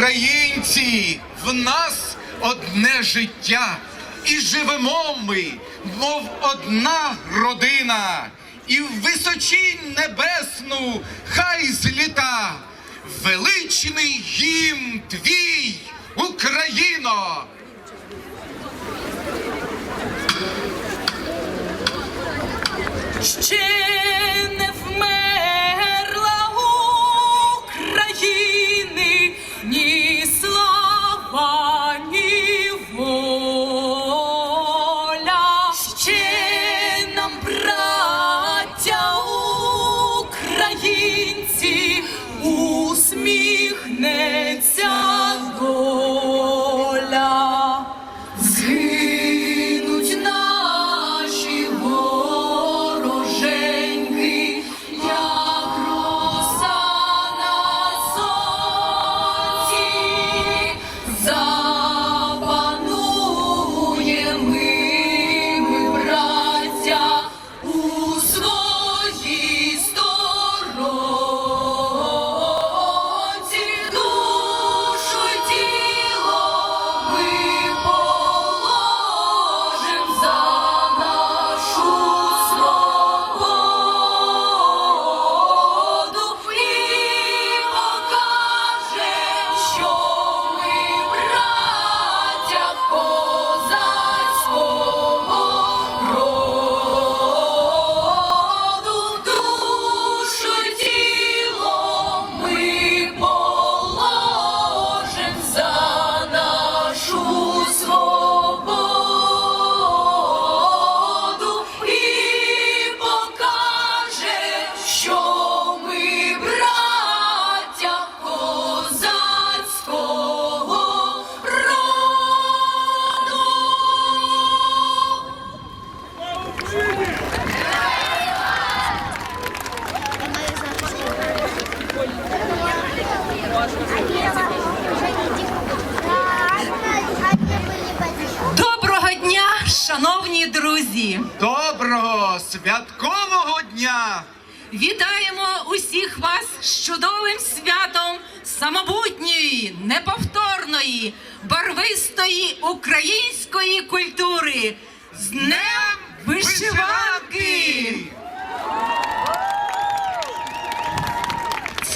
Українці, в нас одне життя, і живемо ми, мов одна родина, і в височінь небесну хай зліта. Величний гімн твій, Україно. Ще не вмер. ні слова.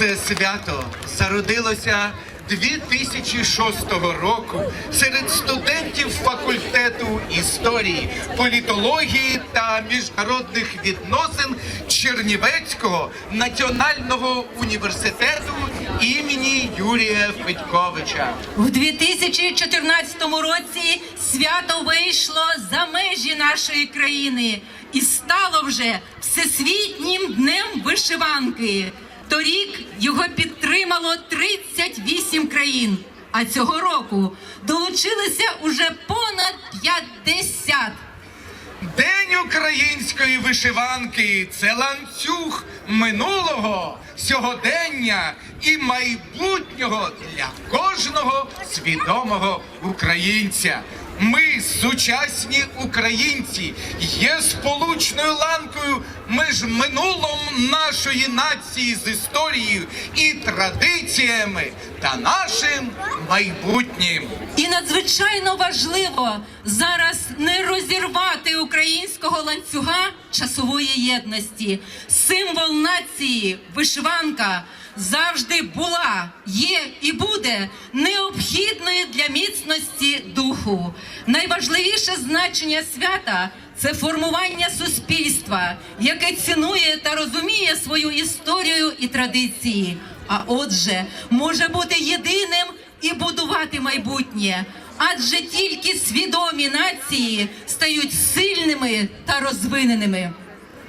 це свято зародилося 2006 року серед студентів факультету історії, політології та міжнародних відносин Чернівецького національного університету імені Юрія Федьковича. В 2014 році свято вийшло за межі нашої країни і стало вже всесвітнім днем вишиванки. Торік його підтримало 38 країн, а цього року долучилися уже понад 50. День української вишиванки це ланцюг минулого, сьогодення і майбутнього для кожного свідомого українця. Ми, сучасні українці, є сполучною ланкою між минулом нашої нації з історією і традиціями та нашим майбутнім. І надзвичайно важливо зараз не розірвати українського ланцюга часової єдності. Символ нації, вишиванка завжди була, є і буде необхідною для міцності духу. Найважливіше значення свята це формування суспільства, яке цінує та розуміє свою історію і традиції. А отже, може бути єдиним і будувати майбутнє. Адже тільки свідомі нації стають сильними та розвиненими.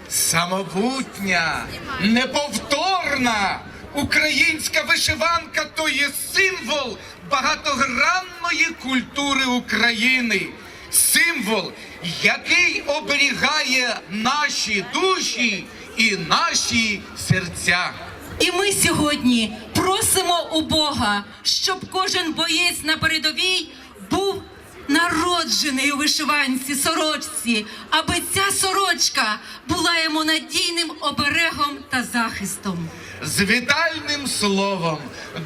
Самобутня, неповторна українська вишиванка то є символ багатогранної культури України. Символ, який оберігає наші душі і наші серця. І ми сьогодні просимо у Бога, щоб кожен боєць на передовій був народжений у вишиванці сорочці, аби ця сорочка була йому надійним оберегом та захистом. З вітальним словом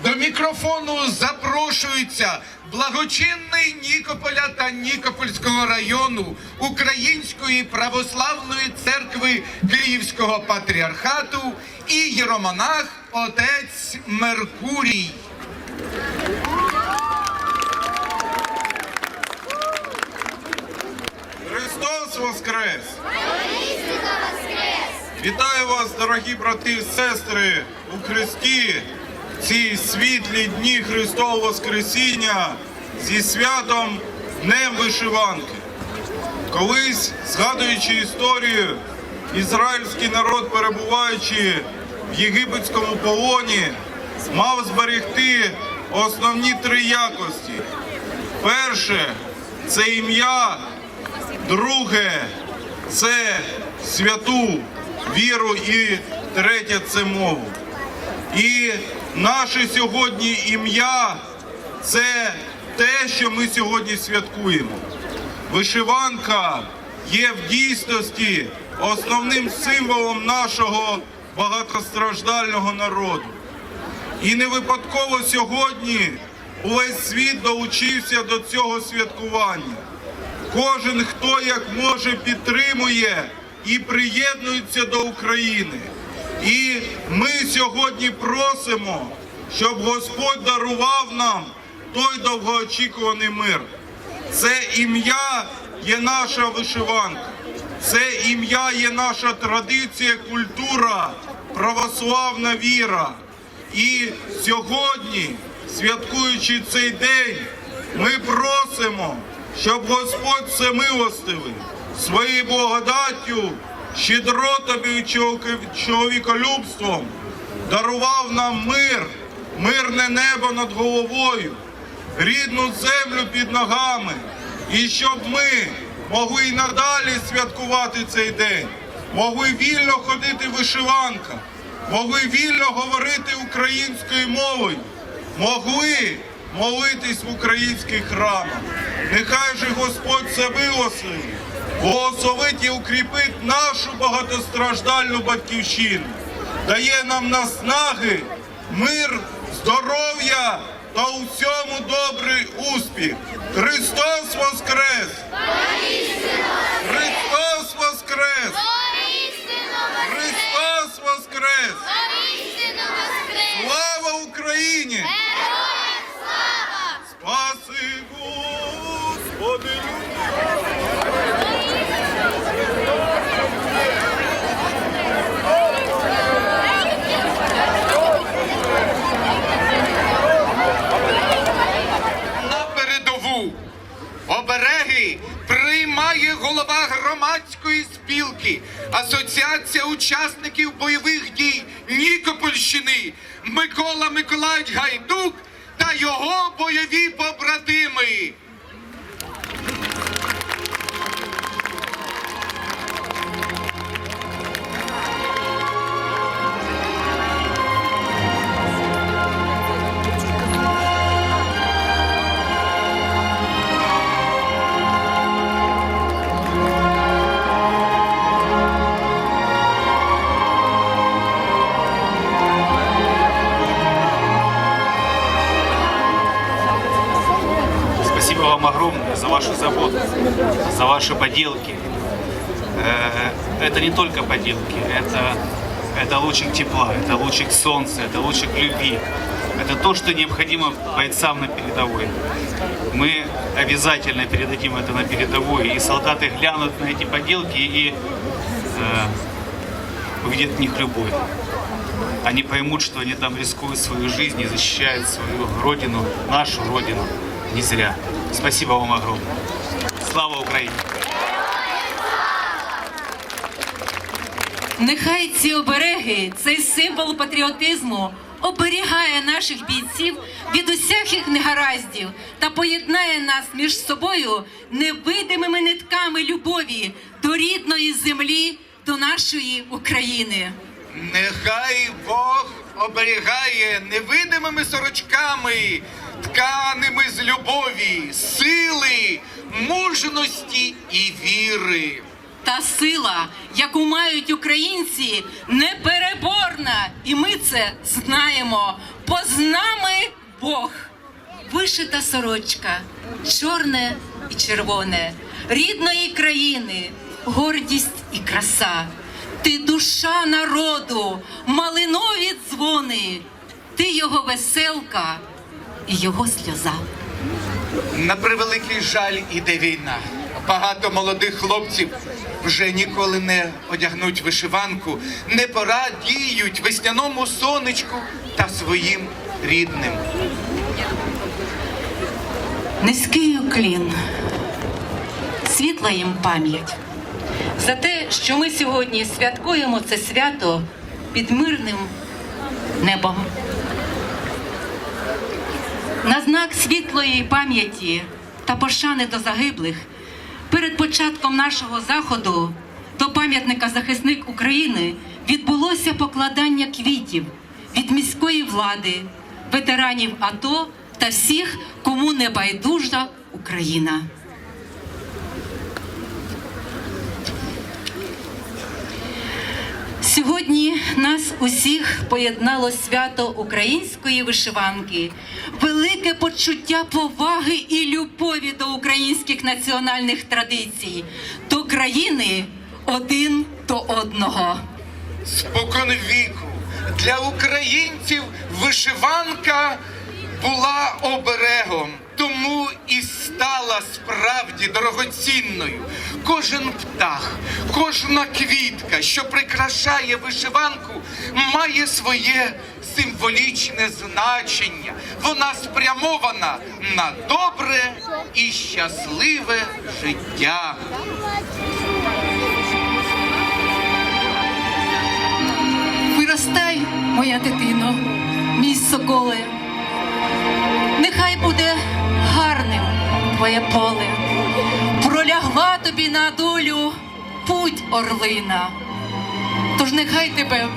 до мікрофону запрошується благочинний Нікополя та Нікопольського району Української православної церкви Київського патріархату і єромонах отець Меркурій. Христос Воскрес! Вітаю вас, дорогі брати і сестри, у Христі, ці світлі дні Христового Воскресіння зі святом Днем Вишиванки. Колись, згадуючи історію, ізраїльський народ, перебуваючи в єгипетському полоні, мав зберегти основні три якості. Перше це ім'я Друге це святу віру і третє це мову. І наше сьогодні ім'я це те, що ми сьогодні святкуємо. Вишиванка є в дійсності основним символом нашого багатостраждального народу. І не випадково сьогодні увесь світ долучився до цього святкування. Кожен, хто як може, підтримує і приєднується до України. І ми сьогодні просимо, щоб Господь дарував нам той довгоочікуваний мир. Це ім'я є наша вишиванка, це ім'я є наша традиція, культура, православна віра. І сьогодні, святкуючи цей день, ми просимо, щоб Господь всемилостивий своєю благодаттю, щедротою і чоловіколюбством дарував нам мир, мирне небо над головою, рідну землю під ногами, і щоб ми могли й надалі святкувати цей день, могли вільно ходити в вишиванках, могли вільно говорити українською мовою, могли молитись в українських храмах. Нехай же Господь це милосердний, благословить і укріпить нашу багатостраждальну батьківщину, дає нам наснаги, мир, здоров'я та у всьому добрий успіх. Христос Воскрес! Христос Воскрес! Христос Воскрес! Слава Україні! Спаси Господи! на передову. Обереги приймає голова громадської спілки, Асоціація учасників бойових дій Нікопольщини Микола Миколаївич Гайдук його бойові побратими. Вашу заботу, за ваши поделки. Э, Это не только поделки, это, это лучик тепла, это лучик солнца, это лучик любви. Это то, что необходимо бойцам на передовой. Мы обязательно передадим это на передовую, и солдаты глянут на эти поделки и э, увидят в них любовь. Они поймут, что они там рискуют свою жизнь и защищают свою родину, нашу родину. Не зря. Спасибо вам огромное. Слава Украине! Нехай ці обереги, цей символ патріотизму оберігає наших бійців від усяких негараздів та поєднає нас між собою невидимими нитками любові до рідної землі, до нашої України. Нехай Бог оберігає невидимими сорочками, тканими з любові, сили, мужності і віри. Та сила, яку мають українці, непереборна, і ми це знаємо. Бо з нами Бог. Вишита сорочка, чорне і червоне, рідної країни, гордість і краса. Ти душа народу, малинові дзвони, ти його веселка і його сльоза. На превеликий жаль іде війна. Багато молодих хлопців вже ніколи не одягнуть вишиванку, не порадіють весняному сонечку та своїм рідним. Низький уклін, світла їм пам'ять за те, що ми сьогодні святкуємо це свято під мирним небом. На знак світлої пам'яті та пошани до загиблих перед початком нашого заходу до пам'ятника захисник України відбулося покладання квітів від міської влади, ветеранів АТО та всіх, кому не байдужа Україна. Сьогодні нас усіх поєднало свято української вишиванки, велике почуття поваги і любові до українських національних традицій, до країни один до одного. Спокон віку для українців вишиванка була оберегом, тому і стала справді дорогоцінною. Кожен птах, кожна квітка, що прикрашає вишиванку, має своє символічне значення. Вона спрямована на добре і щасливе життя. Виростай, моя дитино, мій соколе. Нехай буде гарним твоє поле. Пролягла тобі на долю путь орлина. Тож нехай тебе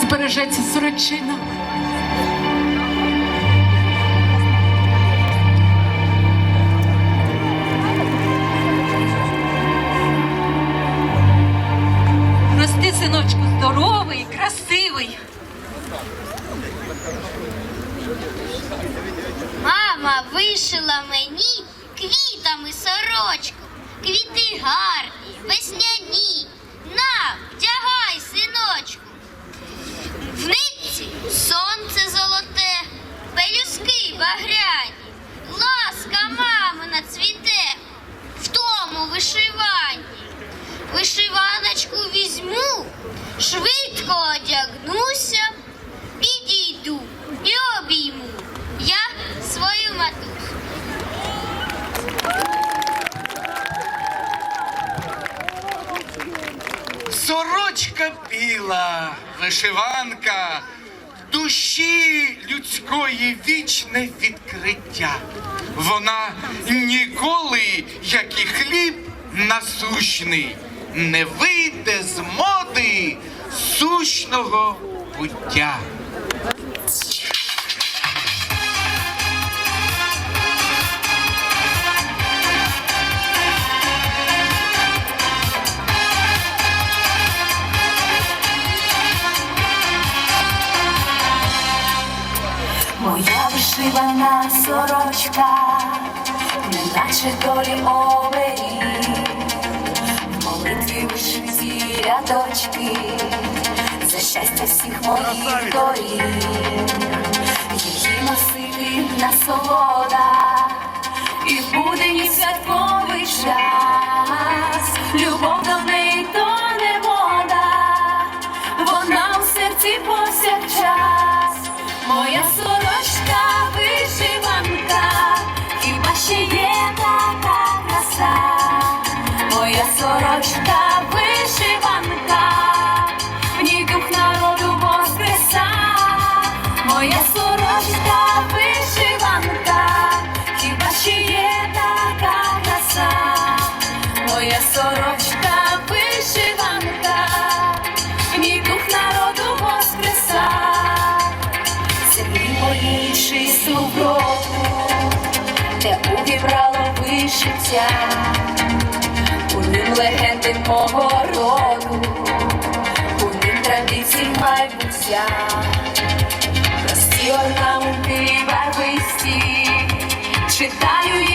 збережеться сорочина. Візьму, швидко одягнуся, підійду і обійму я свою матусю. Сорочка біла, вишиванка, душі людської вічне відкриття. Вона ніколи, як і хліб насущний, не вийде з моди сущного буття. Моя вишивана сорочка, не наче долі оберіг, рядочки, за щастя всіх моїх доріг, вишиття, у ним легенди мого роду, у ним традицій майбуття, прості орнаменти барвисті, читаю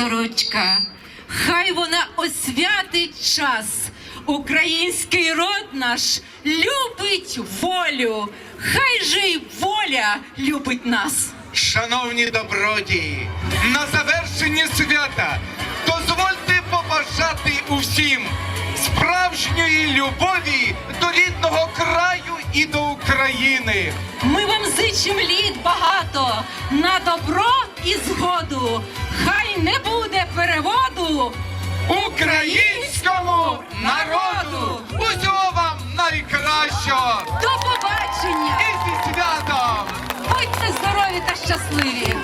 сорочка, хай вона освятить час. Український род наш любить волю, хай же й воля любить нас. Шановні добродії, на завершення свята дозвольте побажати усім справжньої любові до рідного краю і до України. Ми вам зичим літ багато на добро і згоду. Хай не буде переводу. Українському народу! Усього вам найкращого! До побачення! І зі святом! Будьте здорові та щасливі!